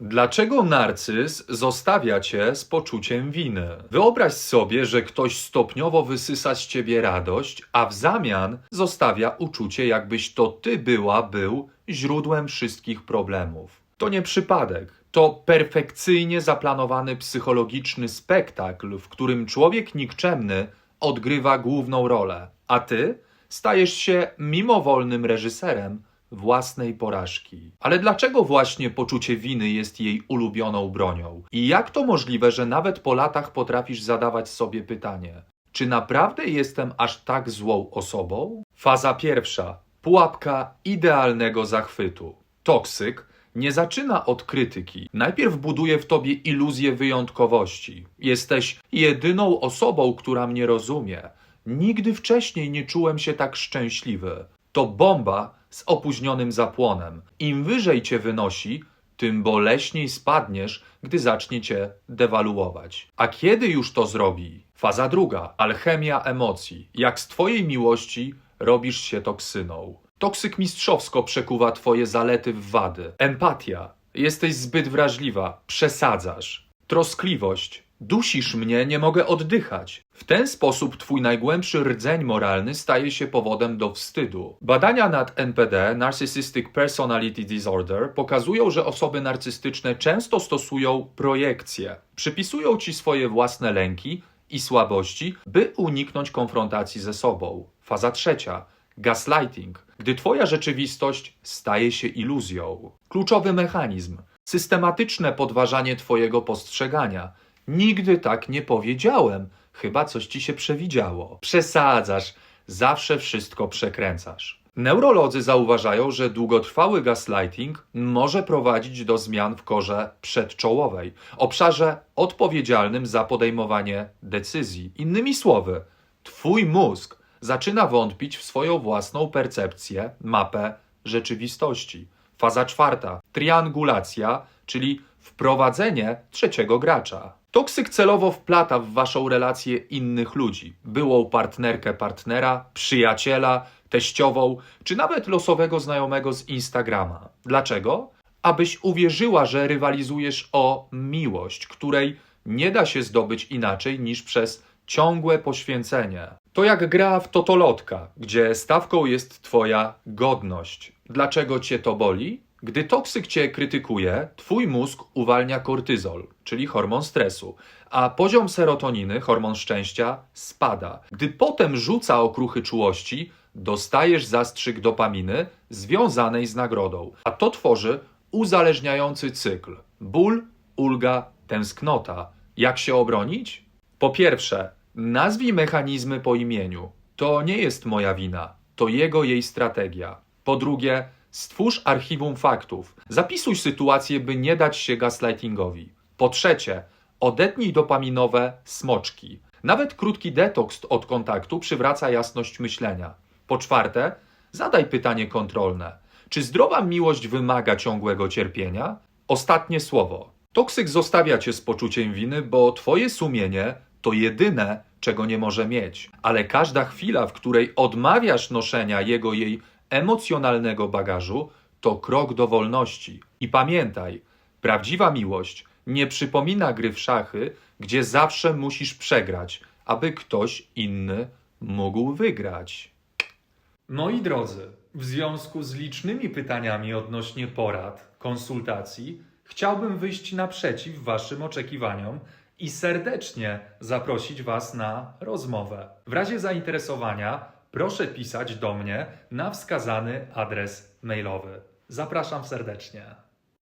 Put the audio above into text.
Dlaczego narcyz zostawia cię z poczuciem winy? Wyobraź sobie, że ktoś stopniowo wysysa z ciebie radość, a w zamian zostawia uczucie, jakbyś to ty była, był źródłem wszystkich problemów. To nie przypadek. To perfekcyjnie zaplanowany psychologiczny spektakl, w którym człowiek nikczemny odgrywa główną rolę, a ty stajesz się mimowolnym reżyserem własnej porażki. Ale dlaczego właśnie poczucie winy jest jej ulubioną bronią? I jak to możliwe, że nawet po latach potrafisz zadawać sobie pytanie: czy naprawdę jestem aż tak złą osobą? Faza pierwsza. Pułapka idealnego zachwytu. Toksyk nie zaczyna od krytyki. Najpierw buduje w tobie iluzję wyjątkowości. Jesteś jedyną osobą, która mnie rozumie. Nigdy wcześniej nie czułem się tak szczęśliwy. To bomba z opóźnionym zapłonem. Im wyżej cię wynosi, tym boleśniej spadniesz, gdy zacznie cię dewaluować. A kiedy już to zrobi? Faza druga. Alchemia emocji. Jak z twojej miłości robisz się toksyną. Toksyk mistrzowsko przekuwa twoje zalety w wady. Empatia. Jesteś zbyt wrażliwa, przesadzasz. Troskliwość. Dusisz mnie, nie mogę oddychać. W ten sposób twój najgłębszy rdzeń moralny staje się powodem do wstydu. Badania nad NPD, Narcissistic Personality Disorder, pokazują, że osoby narcystyczne często stosują projekcje. Przypisują ci swoje własne lęki i słabości, by uniknąć konfrontacji ze sobą. Faza trzecia. Gaslighting, gdy twoja rzeczywistość staje się iluzją. Kluczowy mechanizm. Systematyczne podważanie twojego postrzegania. Nigdy tak nie powiedziałem, chyba coś ci się przewidziało. Przesadzasz, zawsze wszystko przekręcasz. Neurolodzy zauważają, że długotrwały gaslighting może prowadzić do zmian w korze przedczołowej, obszarze odpowiedzialnym za podejmowanie decyzji. Innymi słowy, twój mózg zaczyna wątpić w swoją własną percepcję, mapę rzeczywistości. Faza czwarta triangulacja, czyli wprowadzenie trzeciego gracza. Toksyk celowo wplata w waszą relację innych ludzi, byłą partnerkę partnera, przyjaciela, teściową, czy nawet losowego znajomego z Instagrama. Dlaczego? Abyś uwierzyła, że rywalizujesz o miłość, której nie da się zdobyć inaczej niż przez ciągłe poświęcenie. To jak gra w totolotka, gdzie stawką jest twoja godność. Dlaczego cię to boli? Gdy toksyk cię krytykuje, twój mózg uwalnia kortyzol, czyli hormon stresu, a poziom serotoniny, hormon szczęścia, spada. Gdy potem rzuca okruchy czułości, dostajesz zastrzyk dopaminy związanej z nagrodą, a to tworzy uzależniający cykl. Ból, ulga, tęsknota. Jak się obronić? Po pierwsze, nazwij mechanizmy po imieniu. To nie jest moja wina, to jego jej strategia. Po drugie, stwórz archiwum faktów. Zapisuj sytuację, by nie dać się gaslightingowi. Po trzecie, odetnij dopaminowe smoczki. Nawet krótki detoks od kontaktu przywraca jasność myślenia. Po czwarte, zadaj pytanie kontrolne. Czy zdrowa miłość wymaga ciągłego cierpienia? Ostatnie słowo. Toksyk zostawia cię z poczuciem winy, bo twoje sumienie to jedyne, czego nie może mieć. Ale każda chwila, w której odmawiasz noszenia jego jej emocjonalnego bagażu, to krok do wolności. I pamiętaj, prawdziwa miłość nie przypomina gry w szachy, gdzie zawsze musisz przegrać, aby ktoś inny mógł wygrać. Moi drodzy, w związku z licznymi pytaniami odnośnie porad, konsultacji, chciałbym wyjść naprzeciw Waszym oczekiwaniom i serdecznie zaprosić Was na rozmowę. W razie zainteresowania proszę pisać do mnie na wskazany adres mailowy. Zapraszam serdecznie.